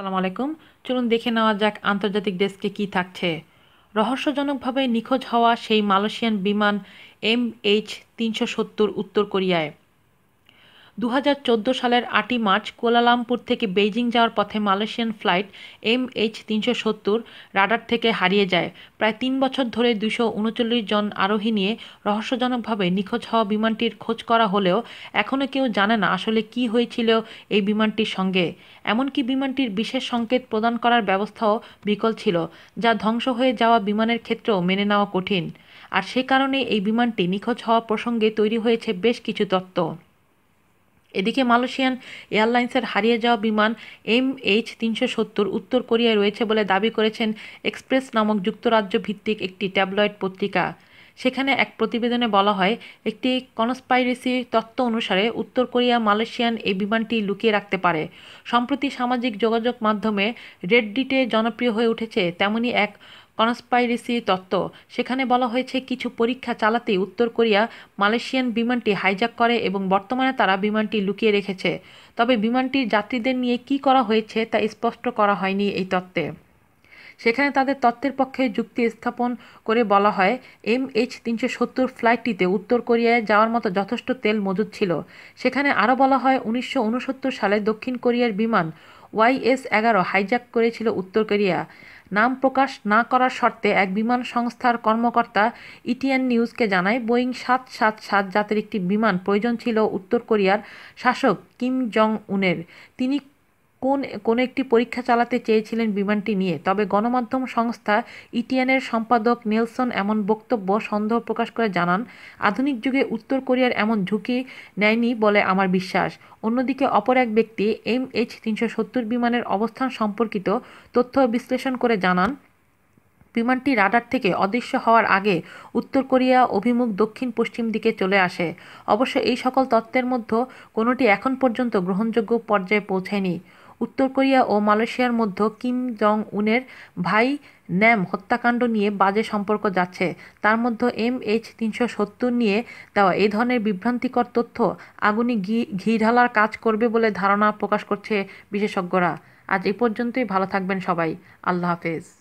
আসসালামু আলাইকুম। চলুন দেখে নেওয়া যাক আন্তর্জাতিক ডেস্কে কি থাকছে। রহস্যজনকভাবে নিখোঁজ হওয়া সেই মালয়েশিয়ান বিমান এম এইচ তিনশো সত্তর উত্তর কোরিয়ায়। দু হাজার চোদ্দ সালের আটই মার্চ কোলালামপুর থেকে বেইজিং যাওয়ার পথে মালয়েশিয়ান ফ্লাইট এম এইচ তিনশো সত্তর রাডার থেকে হারিয়ে যায়। প্রায় তিন বছর ধরে দুশো উনচল্লিশ জন আরোহী নিয়ে রহস্যজনকভাবে নিখোঁজ হওয়া বিমানটির খোঁজ করা হলেও এখনও কেউ জানে না আসলে কি হয়েছিল এই বিমানটির সঙ্গে। এমনকি বিমানটির বিশেষ সংকেত প্রদান করার ব্যবস্থাও বিকল ছিল, যা ধ্বংস হয়ে যাওয়া বিমানের ক্ষেত্রেও মেনে নেওয়া কঠিন। আর সে কারণে এই বিমানটি নিখোঁজ হওয়া প্রসঙ্গে তৈরি হয়েছে বেশ কিছু তত্ত্ব। এদিকে মালয়েশিয়ান এয়ারলাইন্সের হারিয়ে যাওয়া বিমান এম এইচ তিনশো সত্তর উত্তর কোরিয়ায় রয়েছে বলে দাবি করেছেন এক্সপ্রেস নামক যুক্তরাজ্য ভিত্তিক একটি ট্যাবলয়েড পত্রিকা। সেখানে এক প্রতিবেদনে বলা হয়, একটি কনস্পাইরেসি তত্ত্ব অনুসারে উত্তর কোরিয়া মালয়েশিয়ান এই বিমানটি লুকিয়ে রাখতে পারে। সম্প্রতি সামাজিক যোগাযোগ মাধ্যমে রেডডিটে জনপ্রিয় হয়ে উঠেছে, তেমনি এক কনস্পাইরেসি তত্ত্ব। সেখানে বলা হয়েছে, কিছু পরীক্ষা চালাতেই উত্তর কোরিয়া মালয়েশিয়ান বিমানটি হাইজ্যাক করে এবং বর্তমানে তারা বিমানটি লুকিয়ে রেখেছে। তবে বিমানটির যাত্রীদের নিয়ে কি করা হয়েছে তা স্পষ্ট করা হয়নি এই তত্ত্বে। সেখানে তাদের তত্ত্বের পক্ষে যুক্তি স্থাপন করে বলা হয়, এম এইচ তিনশো সত্তর ফ্লাইটটিতে উত্তর কোরিয়ায় যাওয়ার মতো যথেষ্ট তেল মজুদ ছিল। সেখানে আরও বলা হয়, উনিশশো উনসত্তর সালে দক্ষিণ কোরিয়ার বিমান ওয়াইএস এগারো হাইজ্যাক করেছিল উত্তর কোরিয়া। নাম প্রকাশ না করার শর্তে এক বিমান সংস্থার কর্মকর্তা ইটিএন নিউজকে জানায়, বোয়িং সাত সাত সাত জাতের একটি বিমান প্রয়োজন ছিল উত্তর কোরিয়ার শাসক কিম জং উনের তিনি কোন, কোনো একটি পরীক্ষা চালাতে চেয়েছিলেন বিমানটি নিয়ে। তবে গণমাধ্যম সংস্থা ইটিএনের সম্পাদক নেলসন এমন বক্তব্য সন্দেহ প্রকাশ করে জানান, আধুনিক যুগে উত্তর কোরিয়ার এমন ঝুঁকি নেয়নি বলে আমার বিশ্বাস। অন্যদিকে অপর এক ব্যক্তি এম এইচ তিনশো সত্তর বিমানের অবস্থান সম্পর্কিত তথ্য বিশ্লেষণ করে জানান, বিমানটি রাডার থেকে অদৃশ্য হওয়ার আগে উত্তর কোরিয়া অভিমুখ দক্ষিণ পশ্চিম দিকে চলে আসে। অবশ্য এই সকল তত্ত্বের মধ্যে কোনোটি এখন পর্যন্ত গ্রহণযোগ্য পর্যায়ে পৌঁছায়নি। উত্তর কোরিয়া ও মালয়েশিয়ার মধ্যে কিম জং উনের ভাই ন্যাম হত্যাকাণ্ড নিয়ে বাজে সম্পর্ক যাচ্ছে। তার মধ্যে এম এইচ তিনশো সত্তর নিয়ে দেওয়া এই ধরনের বিভ্রান্তিকর তথ্য আগুনি ঘি ঘি ঢালার কাজ করবে বলে ধারণা প্রকাশ করছে বিশেষজ্ঞরা। আজ এ পর্যন্তই, ভালো থাকবেন সবাই। আল্লাহ হাফেজ।